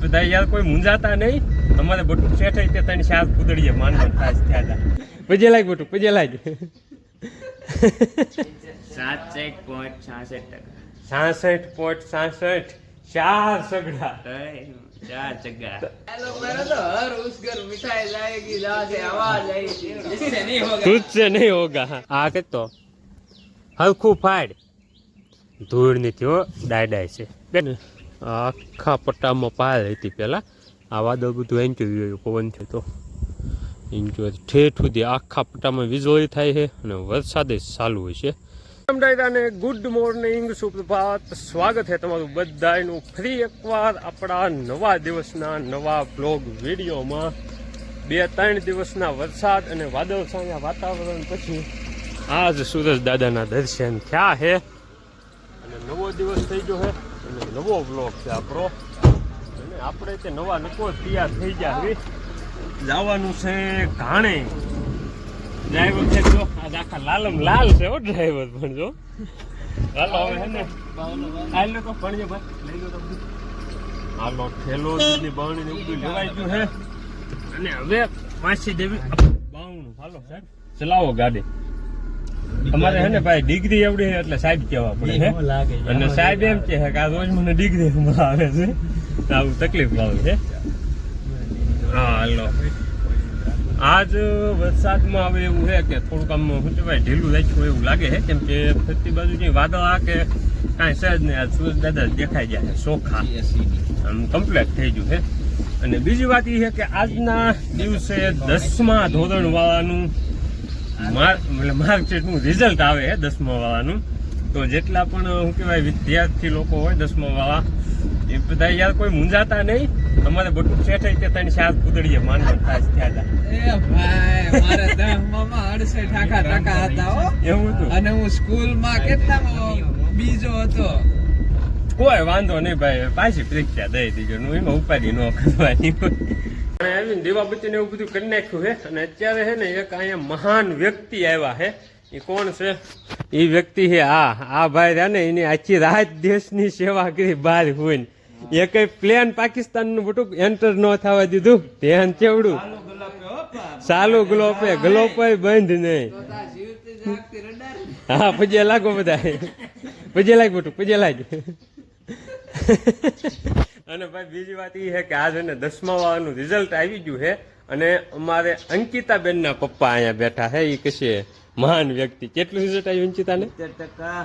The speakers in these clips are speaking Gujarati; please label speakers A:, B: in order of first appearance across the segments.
A: બધા યાર કોઈ મુંજાતા નહીં. અમારે બટુક શેઠ તે તને શાક કુદડીએ માન ખાસ થયા હતા. પજે લાગ બટુક પજે લાગ
B: સાત એક પોઈન્ટ છાસઠ ટકા.
A: સાસઠ પોઈન્ટ સાસઠ ચાર સગડા.
B: ચાર જગ્યા
A: તુજસે નહીં હોગા આ કેટલો હલખું ફાડ. ધૂળ નથી હો ડાય ડાય છે. બેન આખા પટ્ટામાં પાલ હતી પહેલાં. આ વાદળ બધું એન્ચ્યું ગયું પવનથી તો. એન્ચ્યું ઠેઠ સુધી આખા પટ્ટામાં વીજળી થાય છે અને વરસાદ ચાલુ હોય છે. સમજાયતાને ગુડ મોર્નિંગ સુપ્રભાત સ્વાગત છે તમારું બધાનું ફરી એકવાર આપણા નવા દિવસના નવા બ્લોગ વિડીયોમાં. બે ત્રણ દિવસના વરસાદ અને વાદળછાયા વાતાવરણ પછી આજ સુરજ દાદાના દર્શન થયા છે. અને નવો દિવસ થઈ ગયો છે. અને નવો બ્લોક છે આપણો. અને આપણે તે નવા નકો તૈયાર થઈ ગયા હવે જવાનું છે ઘાણે. ડ્રાઈવર છે જો આજ આખા લાલમ લાલ છે હો ડ્રાઈવર પણ, જો. હાલો, હવે હે ને. હાલો તો પણ ભાઈ. લઈ લો તો હાલો, ઠેલો દૂધની બાવણી બધું લેવાઈ ગયું હે. અને હવે પાછી દેવી બાવણું. હાલો, સાહેબ. ચલાવો ગાડી. અમારે હે ને ભાઈ ડિગ્રી એવડી એટલે સાહેબ કહેવા પડે છે અને સાહેબ એમ કહે કે આ રોજ મને ડિગ્રી આવે છે. આવું તકલીફ આવે છે. હા હલો. આજ વરસાદમાં હવે એવું છે કે થોડુંક આમ શું કહેવાય ઢીલું રાખ્યું એવું લાગે છે કેમ કે ફરતી બાજુ કઈ વાદળ આ કે કાંઈ સહેજ નહીં. આજ સૂરજ દાદા દેખાઈ જાય છે ચોખા આમ કમ્પ્લેટ થઈ ગયું છે અને બીજી વાત એ છે કે આજના દિવસે દસમા ધોરણ વાળાનું માર્કશીટનું રિઝલ્ટ આવે દસમા વાળાનું તો જેટલા પણ શું કહેવાય વિદ્યાર્થી લોકો હોય દસમા વાળા એ બધા યાર કોઈ મૂંઝાતા નહીં. અમારે બટુક થઈ કે તને શાક કુદડીએ માનવન ખાસ થયા હતા
C: ભાઈ મારે દસમામાં અડસઠ આખા ટકા હતા હો.
A: એવું હતું.
C: અને હું સ્કૂલમાં કેટલામાં બીજો હતો.
A: કોઈ વાંધો નહીં ભાઈ પાછી પરીક્ષા દઈ દીજો હું એમાં ઉપાધિ ન કરવાની અને આવીને દીવાબત્તી ને એવું બધું કરી નાખ્યું છે. અને અત્યારે છે ને એક અહીંયા મહાન વ્યક્તિ આવ્યા છે. એ કોણ છે? એ વ્યક્તિ છે આ. આ ભાઈ રહ્યા ને, એની આખી રાત દેશની સેવા કરી બહાર હોય એ કઈ પ્લેન પાકિસ્તાનનું બટુક એન્ટર ન થવા દીધું. ધ્યાન ચેવડું. ચાલુ ગ્લોપે ગ્લોપે બંધ નહીં. હા પછી લાગો બધા પછી લાગ બટુક પછી લાગ. અને ભાઈ બીજી વાત એ છે કે આ છે ને દસમા વાળાનું રિઝલ્ટ આવી ગયું છે અને અમારે અંકિતાબેનના પપ્પા અહીંયા બેઠા છે એ કશે મહાન વ્યક્તિ. કેટલું રિઝલ્ટ આવ્યું અંકિતાને?
C: ટકા.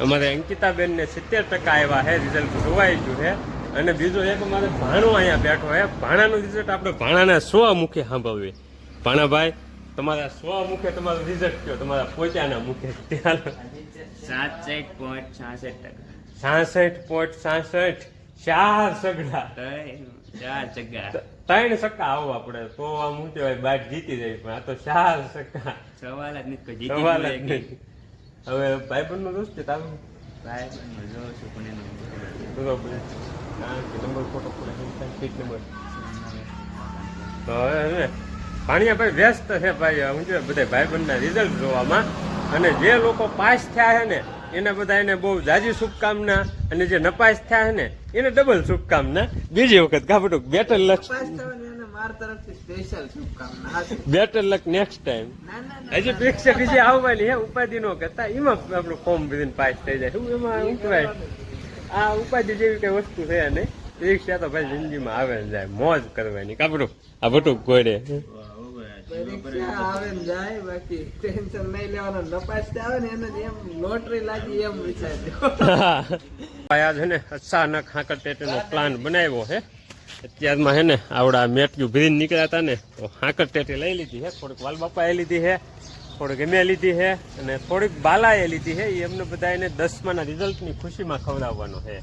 A: અમારે અંકિતાબેનને સિત્તેર ટકા આવ્યા છે રિઝલ્ટ જોવાઈ ગયું છે. અને બીજો એક અમારે ભાણો અહીંયા બેઠો છે. ભાણાનું રિઝલ્ટ આપણે ભાણાના સ્વ મુખે સાંભળવી. ભાણાભાઈ તમારા સ્વ મુખે તમારું રિઝલ્ટ કયો? તમારા પોતાના મુખે.
B: એક પોઈન્ટ છાસઠ ટકા.
A: સાસઠ પોઈન્ટ સાસઠ. ચાર સગડા.
B: ચાર જગ્યા
A: ત્રણ સક્કા આવો આપણે. તો આમ શું કહેવાય બાઇક જીતી જાય. પણ આ તો ચાર સક્કા
B: સવાલ જ નથી
A: સવાલ જ નહીં. હવે ભાઈબંધનો દોસ્ત છે તારું?
B: ભાઈ પણ જોઉં છું પણ એનો
A: બરોબર. કારણ કે નંબર ફોટો પડે સીટ નંબર તો હવે હવે. ભાણિયાભાઈ વ્યસ્ત છે ભાઈ. હું કહેવાય બધા ભાઈબંધના રિઝલ્ટ જોવામાં. અને જે લોકો પાસ થયા છે ને એને બધા એને બહુ જાજી શુભકામના અને જે નપાસ થયા ને એને ડબલ શુભકામના. બીજી વખત કાપડું better luck. Better luck next time હજી પરીક્ષા બીજી આવવાની હે ઉપાધિ નો કરતા. એમાં આપણું ફોર્મ ભરીને પાસ થઈ જાય. શું એમાં કહેવાય આ ઉપાધિ જેવી કઈ વસ્તુ છે નહીં. પરીક્ષા તો ભાઈ જિંદગીમાં આવે ને જાય મોજ કરવાની. કાપડું આ બટુક ગોળે.
C: પરીક્ષા આવે ને જાય લાગી એમ વિચારજો
A: આયા છે ને, અચાનક હાકર પ્લાન બનાવ્યો છે અત્યારમાં હે ને, આવડા મેટ્યું ભરીને નીકળ્યા હતા ને, તો હાકર લઈ લીધી છે થોડીક વાલબાપાએ લીધી છે થોડીક એમે લીધી છે અને થોડીક બાલાએ લીધી છે એ એમને બધા એને દસમાના રિઝલ્ટની ખુશીમાં ખવડાવવાનો છે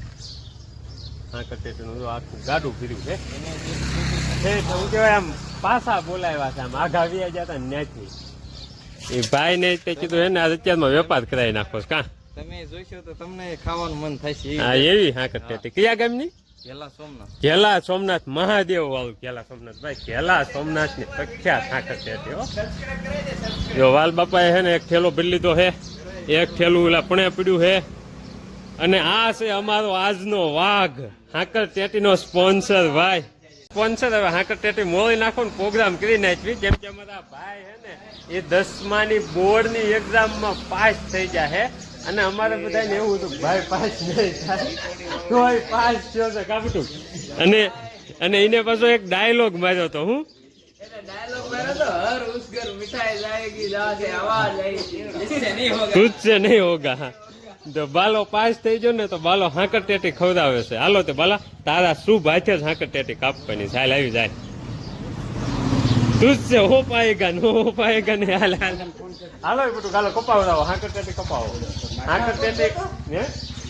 A: હાકર ટેટીનું આખું ગાડું ફીર્યું છે હું કહેવાય આમ પાછા બોલાવ્યા છે આમ. આઘા વ્યા ગયા હતા એ ભાઈ ને તે કીધું હે ને અત્યારમાં વેપાર કરાવી નાખો કા?
C: તમે જોઈશો તો તમને ખાવાનું મન થશે
A: હા એવી હા કરતી હતી કયા ગામની?
C: સોમનાથ.
A: ઘેલા સોમનાથ મહાદેવ વાળું ઘેલા સોમનાથ. ભાઈ ઘેલા સોમનાથની પ્રખ્યાત ટેટી હો. જો વાલ બાપાએ હે ને એક થેલો ભરી લીધો હે. એક થેલું ઓલા પણે પડ્યું હે. અને આ છે અમારો આજનો વાઘ. હાકર ટેટીનો સ્પોન્સર ભાઈ. ફોન છે હવે હાંકર ટેટી મોળી નાખો ને પ્રોગ્રામ કરી નાખવી. કેમ કે અમારા ભાઈ હે ને એ દસમાની બોર્ડની એક્ઝામમાં પાસ થઈ જાય હે. અને અમારે બધાને એવું હતું ભાઈ પાસ નહીં થાય. તોય પાસ થયો છે. કાપટું અને અને એને પાછો એક ડાયલોગ માર્યો હતો હું?
C: ડાયલોગ માર્યો તો હર ઉસ
A: નહીં હોગા જો બાલો પાસ થઈ ગયો ને તો બાલો હાંકર ટેટી ખવડાવે છે. હાલો તે બાલા, તારા શુભ હાથે જ હાંકર ટેટી કાપવાની? સાયલ આવી જાય. તું છે, હો પાયેગા નો પાયેગા ને હાલ હાલ. હાલો બધું ગાલો કપાવો દાવો, હાંકર ટેટી કપાવો. હાંકર ટેટી, હે?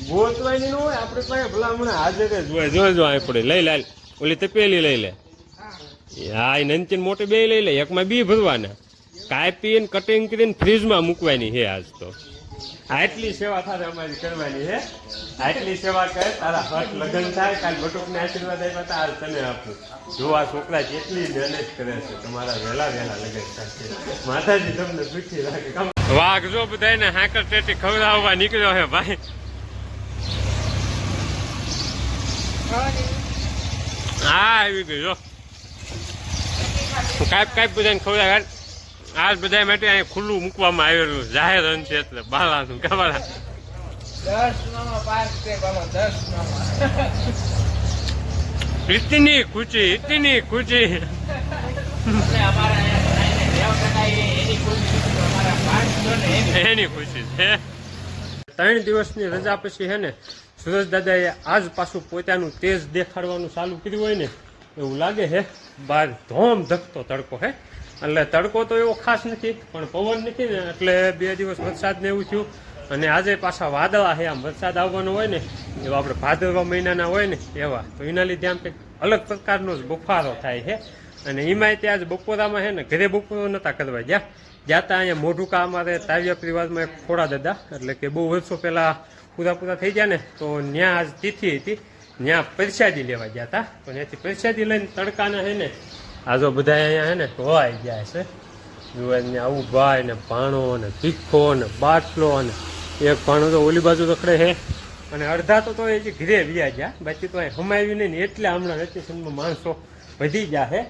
A: ગોતવાની ન હોય, આપણે પાસે ભલા હાજર જ હોય. જોજો આપણે લઈ લાલ ઓલી તપેલી લઈ લે. હા એ નંચીન મોટી બે લઈ લે. એકમાં બી ભરવાના. કાપીને કટિંગ કરીને ફ્રીજમાં મૂકવાની છે આજ તો. આટલી સેવા તારે અમારી કરવાની છે આટલી સેવા કરે, તારા હટ લગ્ન થાય, કાલ બટુકને આશીર્વાદ આપ્યા તા, હાલ તને આપું. જો આ છોકરા જેટલી મહેનત કરે છે, તમારા વહેલા વહેલા લગ્ન થાય માતાજી તમને સુખી રાખે. વાઘ જો બધાને હાકર ટેટી ખવડાવવા નીકળ્યો હે ભાઈ. હા, આવી ગયો કાંઈક કાંઈક બધાને ખવડાવે. આજ બધા માટે અહીં ખુલ્લું મૂકવામાં આવેલું જાહેર અંત છે એટલે બાલાનું
C: બોલો?
A: ઇતની ખુશી ઇતની ખુશી.
C: અહીંયા
A: એની ખુશી છો. ત્રણ દિવસની રજા પછી હે ને સુરજ દાદાએ આજ પાછું પોતાનું તેજ દેખાડવાનું ચાલુ કર્યું હોય ને, એવું લાગે છે બહાર ધોમ ધકતો તડકો હે. એટલે તડકો તો એવો ખાસ નથી, પણ પવન નથી ને, એટલે બે દિવસ વરસાદ ને એવું થયું. અને આજે પાછા વાદળા છે, આમ વરસાદ આવવાનો હોય ને, એવા આપણે ભાદરવા મહિનાના હોય ને, એવા. તો એના લીધે આમ કંઈક અલગ પ્રકારનો જ બફારો થાય છે. અને એમાંય ત્યાં જ બપોરામાં છે ને, ઘરે બપોરો નતા કરવા ગયા જાતા અહીંયા મોઢુકા અમારે તાવ્યા પરિવારમાં એક ખોડા દાદા, એટલે કે બહુ વર્ષો પહેલાં પૂરા પૂરા થઈ ગયા ને, તો ત્યાં આજ તિથિ હતી. ત્યાં પ્રસાદી લેવા ગયા હતા. પણ ત્યાંથી પ્રસાદી લઈને તડકાના છે ને આ જો બધા અહીંયા છે ને ખોવાઈ ગયા છે. જુઓ ને આવું ભાઈ ને ભાણો ને ભીખો ને બાટલો ને એક ભાણો તો ઓલી બાજુ રખડે છે અને અડધા તો તો એ જે ઘરે વ્યા ગયા બાકી તો અહીં હમાવ્યું નહીં ને એટલે હમણાં વેકેશનમાં માણસો વધી ગયા છે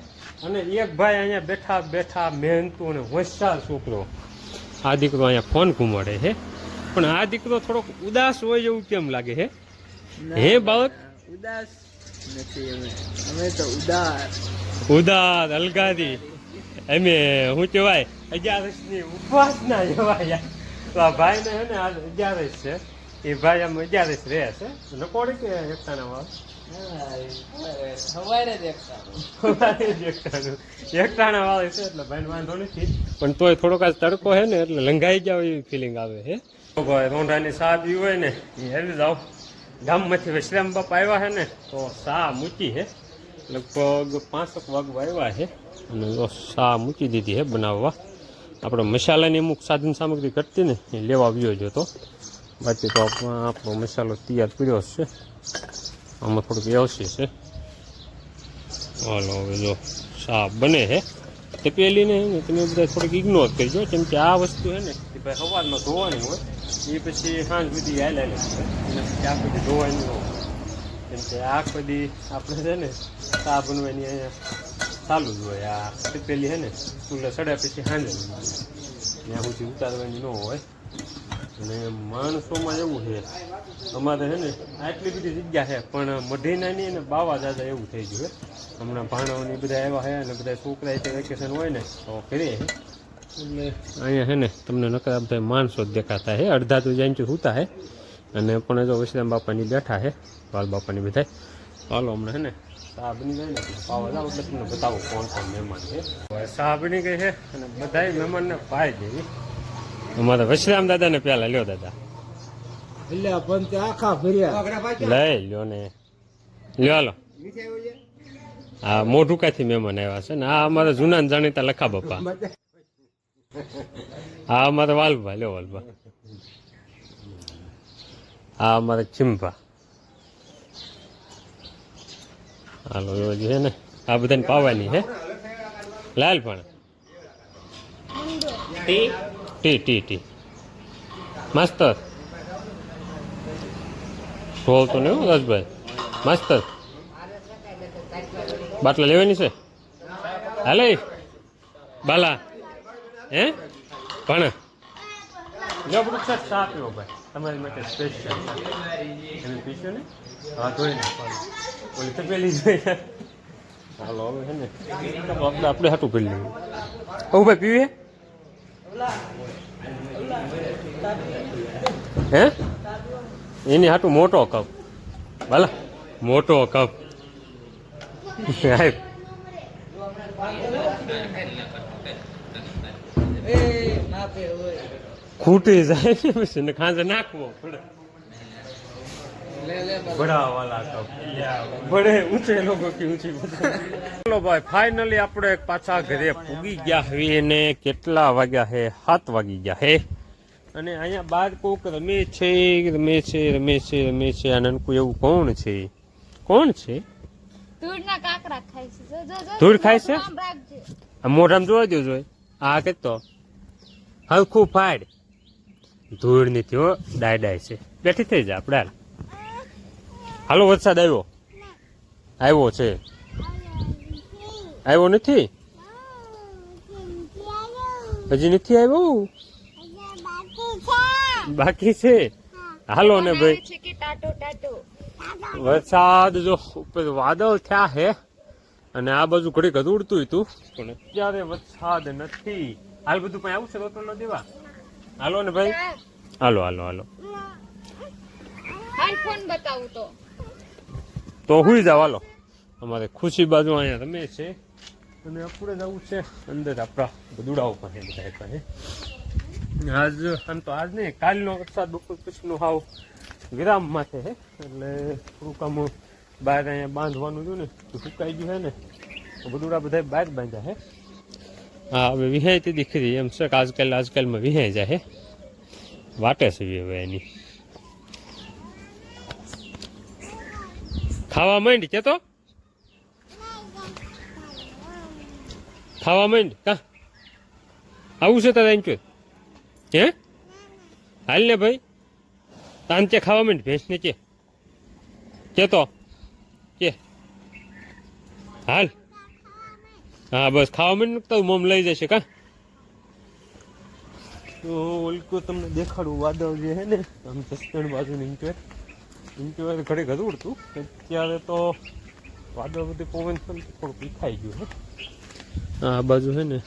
A: અને એક ભાઈ અહીંયા બેઠા બેઠા મહેનતુ અને હોશિયાર છોકરો. આ દીકરો અહીંયા ફોન ઘુમાડે છે પણ આ દીકરો થોડોક ઉદાસ હોય એવું કેમ લાગે છે હે બાળક?
C: ઉદાસ નથી અમે અમે તો ઉદાર
A: ઉદાર અલગાદી એમે શું કહેવાય, અગિયારસની ઉપાસના જવાય તો આ ભાઈને હે ને આજ અગિયારસ છે. એ ભાઈ આમ અગિયારસ રહે છે. નકોડી કે એકતાના વાળ? એકટાણા વાળે છે એટલે ભાઈ વાંધો નથી. પણ તોય થોડોક આ તડકો છે ને એટલે લંઘાઈ ગયા એવી ફિલિંગ આવે હે. ભાઈ, રોંઢાની સા પીવી હોય ને એ હેરી જાઓ. ગામમાંથી વિશ્રામ બાપા આવ્યા હે ને, તો સા મૂકી છે લગભગ પાંચક વાગવા આવ્યા છે અને સા મૂકી દીધી છે બનાવવા. આપણે મસાલાની અમુક સાધન સામગ્રી ઘટતી ને એ લેવા આવ્યો જ હતો. બાકી તો આપણો આપણો મસાલો તૈયાર કર્યો છે. આમાં થોડુંક વ્યવસ્થિત છે. હાલો, હવે જો સા બને છે. તે પેલી ને તમે બધા થોડીક ઇગ્નોર કરજો, કેમ કે આ વસ્તુ છે ને, એ ભાઈ સવારમાં ધોવાની હોય, એ પછી સાંજ સુધી હાલ હાલે અને પછી ધોવાની હોય. કેમ કે આ બધી આપણે છે ને ચા બનવાની અહીંયા ચાલુ જ હોય. આ તપેલી છે ને ચૂલે સડ્યા પછી હાંજે ત્યાં સુધી ઉતારવાની ન હોય. અને માણસોમાં એવું છે અમારે છે ને આટલી બધી જગ્યા છે પણ મઢીનાની અને બાવા દાદા એવું થઈ ગયું છે. હમણાં ભાણાઓની બધા આવ્યા છે અને બધા છોકરા તે વેકેશન હોય ને તો કરીએ એટલે અહીંયા છે ને તમને નકરા બધા માણસો જ દેખાતા છે. અડધા તો જાય સૂતા છે. અને પણ જો વિશ્રામ બાપાની બેઠા છે. બાલ બાપાની બધા હાલો હમણાં છે ને ચા બની જાય ને પાવા જાવ એટલે તમને બતાવો કોણ કોણ મહેમાન છે. ચા બની ગઈ છે અને બધાય મહેમાનને પાઈ દેવી અમારા વિશ્રામ દાદાને પહેલા લ્યો દાદા.
C: એટલે પણ તે આખા ભર્યા.
A: લઈ લ્યો ને. લ્યો હાલો. હા મોઢુકાથી મહેમાન આવ્યા છે ને. આ અમારા જૂના જાણીતા લખા બાપા. હા અમારા વાલભા લ્યો વાલભા. આ અમારે ચિંભા હાલો એવો જે છે ને? આ બધાને પાવાની હે? લાલ પણ. ટી? ટી ટી મસ્ત ઢોલ તો નહીં હો રાજભાઈ. મસ્ત બાટલા લેવાની છે? હાલે. બાલા. હે? પણ છે ભાઈ. તમારી માટે સ્પેશિયલ તમે પીશો ને? હા ધોઈ નાખવાનું ઓલી તો પેલી જોઈએ હાલો હવે છે ને. આપણે આપણે હાટું પી લઈએ. હવે ભાઈ પીવીએ હે? એની હાટું મોટો કપ. ભલા મોટો કપ. સાહેબ
C: એ ના પે હોય
A: ખૂટી જાય ને પછી એને ખાંજે નાખવો પડે.
C: લે લે બસ.
A: બડા વાલા કપ બડે ઊંચે લોકો કે ઊંચી ચલો ભાઈ ફાઇનલી આપણે પાછા ઘરે પૂગી ગયા હવે ને કેટલા વાગ્યા હે? સાત વાગી ગયા હે. અને અહીંયા બાર કોક રમે છે રમે છે રમે છે રમે છે. આનંદ કોઈ એવું કોણ છે? કોણ છે?
D: ધૂળના ખાય છે. જો જો જો
A: ધૂળ ખાય છે?
D: આમ
A: આ મોઢામાં જોવા દો જોઈ. આ કે તો? હલખું ફાડ. ધૂળ નથી હો ડાય ડાય છે. બેઠી થઈ જા, આપણે હાલો. વરસાદ આવ્યો? આવ્યો છે. આવ્યો નથી? હજી નથી આવ્યો? બાકી છે? હાલો ને ભાઈ. વરસાદ જો ઉપર વાદળ થયા હે. અને આ બાજુ ઘડીક ઉડતું હતું, પણ અત્યારે વરસાદ નથી. હાલ બધું પણ આવું છે રોટલો દેવા? હાલો ને ભાઈ? હાલો હાલો હાલો.
D: હાલ ફોન બતાવું તો.
A: તો હુઈ જાવ હાલો. અમારે ખુશી બાજુ અહીંયા રમે છે. અને આપણે જવું છે અંદર આપણા બદુડાઓ પાસે બધા પાસે આજ આમ તો આજ નહીં કાલનો વરસાદ બપોર પછીનો હાવ વિરામ માટે છે. એટલે થોડુંક આમ બહાર અહીંયા બાંધવાનું હતું ને તો સુકાઈ ગયું છે ને. બધુડા બદુડા બધા બહાર બાંધ્યા છે. હા હવે વિહાય તે દીકરી એમ છે કે આજકાલ આજકાલમાં વિહાય જાય છે વાટે છે હવે એની ખાવા માંડ કે તો ખાવા માંડ કા આવું છે તારે એમ કે હે હાલ ને ભાઈ તાન તે ખાવા માંડ ભેંસ ને કે કે તો કે હાલ હા બસ. ખાવા મને તો મમ લઈ જશે કા? તો ઓલકો તમને દેખાડું વાદળ જે છે ને આમ સસ્તણ બાજુ ની ઇન્ચવેર ઇન્ચવેર ઘડી ઘડું ઉડતું. અત્યારે તો વાદળ બધી પવન થોડુંક વિખાઈ ગયું હે. આ બાજુ છે ને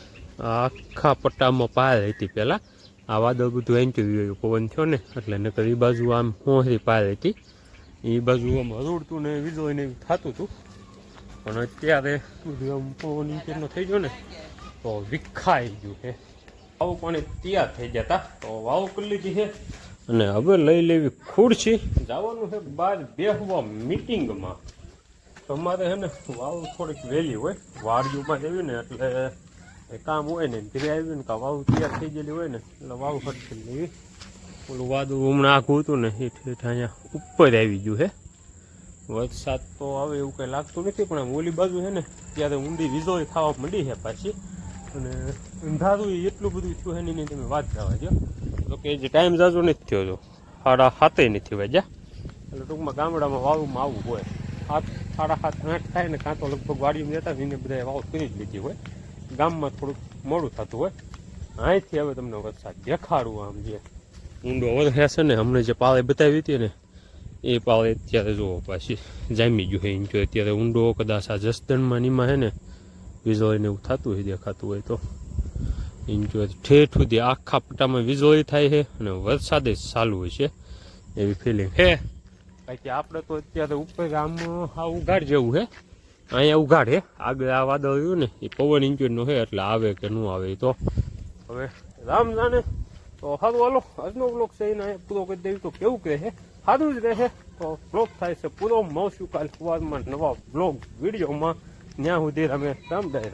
A: આખા પટ્ટામાં પાર હતી પહેલાં આ વાદળ બધું એન્ટી ગયું પવન થયો ને એટલે નકર એ બાજુ આમ હોહરી પાર હતી. એ બાજુ આમ હરોડતું ને વીજળી ને થતું હતું પણ અત્યારે બધું આમ થઈ ગયો ને, તો વિખાઈ ગયું છે. વાવ પણ તૈયાર થઈ ગયા હતા તો વાવ કરી લીધી છે. અને હવે લઈ લેવી ખુરશી. જવાનું છે બહાર બેહવા મિટિંગમાં. તમારે છે ને વાવ થોડીક વહેલી હોય. વાડીઓમાં જવી ને એટલે એ કામ હોય ને, ઘરે આવ્યું ને કાં વાવ તૈયાર થઈ ગયેલી હોય ને, એટલે વાવ ફટકી લેવી. ઓલું વાદળું હમણાં આખું હતું ને એ ઠેઠ અહીંયા ઉપર આવી ગયું છે. વરસાદ તો આવે એવું કંઈ લાગતું નથી, પણ ઓલી બાજુ છે ને, ત્યારે ઊંડી વીજળી થવા મળી છે પાછી. અને અંધારું એટલું બધું થયું છે એની તમે વાત જવા દો તો કે જે ટાઈમ જાજો નથી થયો જો. સાડા સાતે નથી વાગ્યા એટલે ટૂંકમાં ગામડામાં વાવમાં આવવું હોય. સાત, સાડા સાત, આઠ થાય ને, કાં તો લગભગ વાડીમાં જતા એને બધા વાવ કરી જ લીધી હોય. ગામમાં થોડુંક મોડું થતું હોય. અહીંથી હવે તમને વરસાદ દેખાડું આમ જે ઊંડો વધે છે ને, હમણાં જે પાળે બતાવી હતી ને એ પાવે અત્યારે જુઓ પાછી જામી ગયું છે. એમ અત્યારે ઊંડો કદાચ આ જસદણમાં નીમાં હે ને વીજળીને એવું થતું હોય, દેખાતું હોય તો. એમ જો ઠેઠ સુધી આખા પટ્ટામાં વીજળી થાય છે અને વરસાદે ચાલુ હોય છે. એવી ફિલિંગ છે. બાકી આપણે તો અત્યારે ઉપર આમ, આ ઉઘાડ જેવું છે. અહીંયા ઉઘાડ હે આગળ આ વાદળ રહ્યું ને, એ પવન ઇન્ચનો છે એટલે આવે કે ન આવે તો. હવે રામ જાણે. તો સારું હાલો. આજનો બ્લોક છે એને પૂરો કરી દેવી તો કેવું કહે છે? સારું જ રહે તો બ્લોગ થાય છે. પૂરો મળશું કાલ સવારમાં નવા બ્લોગ વિડીયોમાં. ત્યાં સુધી તમે સમજાય